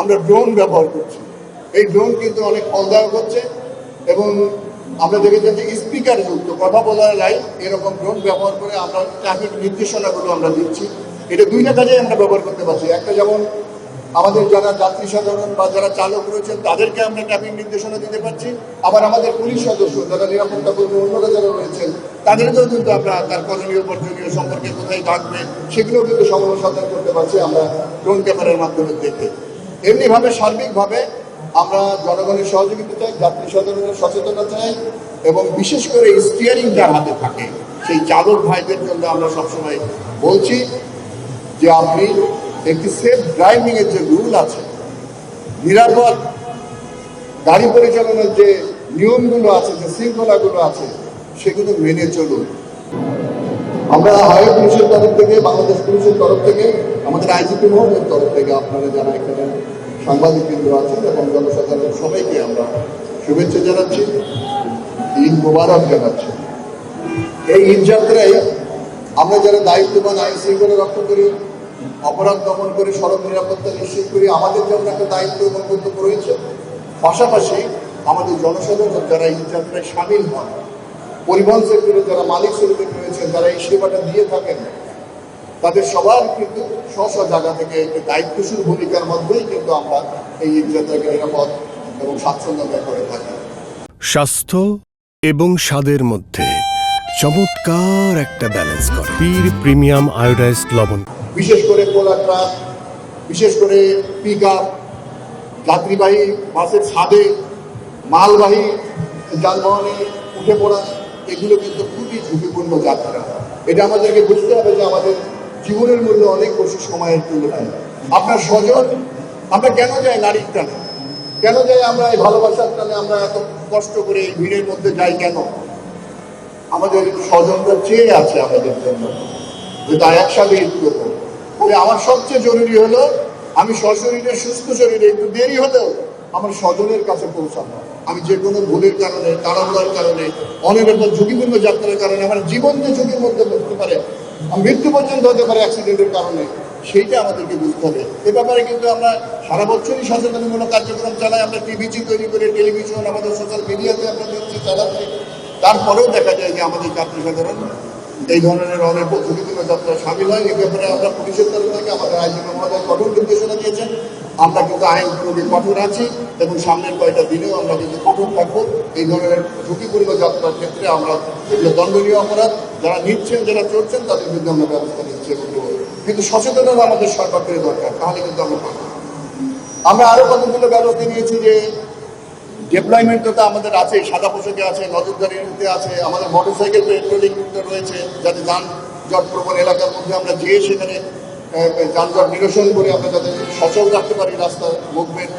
আমরা ড্রোন ব্যবহার করছি। এই ড্রোন কিন্তু অনেক ফলদায়ক হচ্ছে এবং আমরা দেখেছি যে স্পিকার যুক্ত, কথা বলার লাইন, এরকম ড্রোন ব্যবহার করে আমরা ট্রাফিক নির্দেশনাগুলো আমরা দিচ্ছি। এটা দুইটা কাজে আমরা ব্যবহার করতে পারছি। একটা যেমন আমাদের যারা যাত্রী সাধারণ বা যারা চালক রয়েছেন, তাদেরকে আমরা ট্রাফিক নির্দেশনা দিতে পারছি। আবার আমাদের পুলিশ সদস্য যারা নিরাপত্তা কর্মী, অন্যরা যারা রয়েছেন, তাদেরকেও কিন্তু আমরা তার করণীয় বর্জনীয় সম্পর্কে কোথায় থাকবে সেগুলো কিন্তু সময় সচেতন করতে পারছি আমরা ড্রোন ক্যামেরার মাধ্যমে দেখতে। এমনিভাবে, সার্বিকভাবে আমরা জনগণের সহযোগিতা চাই, যাত্রী সাধারণের সচেতনতা চাই এবং বিশেষ করে স্টিয়ারিং যার হাতে থাকে, সেই চালক ভাইদের জন্য আমরা সবসময় বলছি যে আপনি একটি সেফ ড্রাইভিং এর যে রুল আছে, নিরাপদ গাড়ি পরিচালনার যে নিয়মগুলো আছে, যে শৃঙ্খলাগুলো আছে, সেগুলো মেনে চলুন। আমরা হাইওয়ে পুলিশের তরফ থেকে, বাংলাদেশ পুলিশের তরফ থেকে, আমাদের আইজিপি মহলের তরফ থেকে আপনারা যারা এখানে সাংবাদিক কেন্দ্র আছেন এবং জনসাধারণ সবাইকে আমরা শুভেচ্ছা জানাচ্ছি, ঈদ মোবারক জানাচ্ছি। এই ঈদ যাত্রায় আমরা যারা দায়িত্ববান আইন শৃঙ্খলা রক্ষা করি অপরাধ দমন করে সড়ক নিরাপত্তা নিশ্চিত করি আমাদের জন্য একটা দায়িত্ব এবং কর্তব্য রয়েছে, পাশাপাশি আমাদের জনসাধারণ যারা এই যাত্রায় সামিল হন, পরিবহন সেক্টরে যারা মালিক শ্রমিক রয়েছেন, যারা এই সেবাটা দিয়ে থাকেন, তাদের সবার কিন্তু স্ব স্ব জায়গা থেকে একটি দায়িত্বশীল ভূমিকার মধ্যেই কিন্তু আমরা এই ঈদ যাত্রাকে নিরাপদ এবং স্বাচ্ছন্দ্যময় করে থাকি। স্বাস্থ্য এবং স্বাদের মধ্যে চমৎকার একটা ব্যালেন্স করে। পীর প্রিমিয়াম আয়োডাইজড লবণ। বিশেষ করে পোলা ট্রাক বিশেষ করে পিক আপ যাত্রীবাহী বাসের ছাদে মালবাহী যানবাহনে উঠে পড়া এগুলো কিন্তু খুবই ঝুঁকিপূর্ণ যাত্রা। এটা আমাদেরকে বুঝতে হবে যে আমাদের জীবনের মূল্য অনেক বেশি সময়ের তুলনায় আপনার স্বজন আমরা কেন যাই নারীর টানে? কেন যাই আমরা এই ভালোবাসার টানে আমরা এত কষ্ট করে এই ভিড়ের মধ্যে যাই কেন? আমাদের স্বজনরা চেয়ে আছে আমাদের জন্য। যে তাই একসাথে ঈদ করব। তবে আমার সবচেয়ে জরুরি হলো, আমি সশরীরে সুস্থ শরীরে একটু দেরি হলেও আমার স্বজনের কাছে পৌঁছানো আমি যে কোনো ভুলের কারণে, তাড়াহুড়ার কারণে, অনিরাপদ ঝুঁকিপূর্ণ যাত্রার কারণে আমার জীবন যে ঝুঁকির মধ্যে পড়তে পারে, মৃত্যু পর্যন্ত হতে পারে অ্যাক্সিডেন্টের কারণে, সেইটা আমাদেরকে বুঝতে হবে। এ ব্যাপারে কিন্তু আমরা সারা বছরই সচেতনমূলক কার্যক্রম চালাই। আমরা টিভিজি তৈরি করে, টেলিভিশন, আমাদের সোশ্যাল মিডিয়াতে আমরা চালাচ্ছি। তারপরেও দেখা যায় যে আমাদের যাত্রী সাধারণ এই ধরনের অনেক ঝুঁকিপূর্ণ যাত্রায় সামিল হয়। এই ব্যাপারে আমরা পুলিশের তরফ থেকে আমাদের আইনজীবী মহোদয় কঠোর নির্দেশনা দিয়েছেন। আমরা কিন্তু আইন প্রয়োগে কঠোর আছি এবং সামনের কয়টা দিনেও আমরা কিন্তু কঠোর থাকব। এই ধরনের ঝুঁকিপূর্ণ যাত্রার ক্ষেত্রে আমরা এগুলো দণ্ডনীয় অপরাধ। যারা নিচ্ছেন, যারা চড়ছেন, তাদের বিরুদ্ধে আমরা ব্যবস্থা নিচ্ছি এবং। কিন্তু সচেতনতা আমাদের সরকারের দরকার, তাহলে কিন্তু আমরা আমরা আরও কতগুলো ব্যবস্থা নিয়েছি যে ডেপ্লয়মেন্ট তো আমাদের আছে, সাদা পোশাকে আছে নজরদারিতে আছে, আমাদের মোটরসাইকেল পেট্রোলিং রয়েছে, যাতে যানজট প্রবণ এলাকার মধ্যে আমরা যেয়ে সেখানে যানজট নিরসন করে আমরা যাতে সচল রাখতে পারি রাস্তার মুভমেন্ট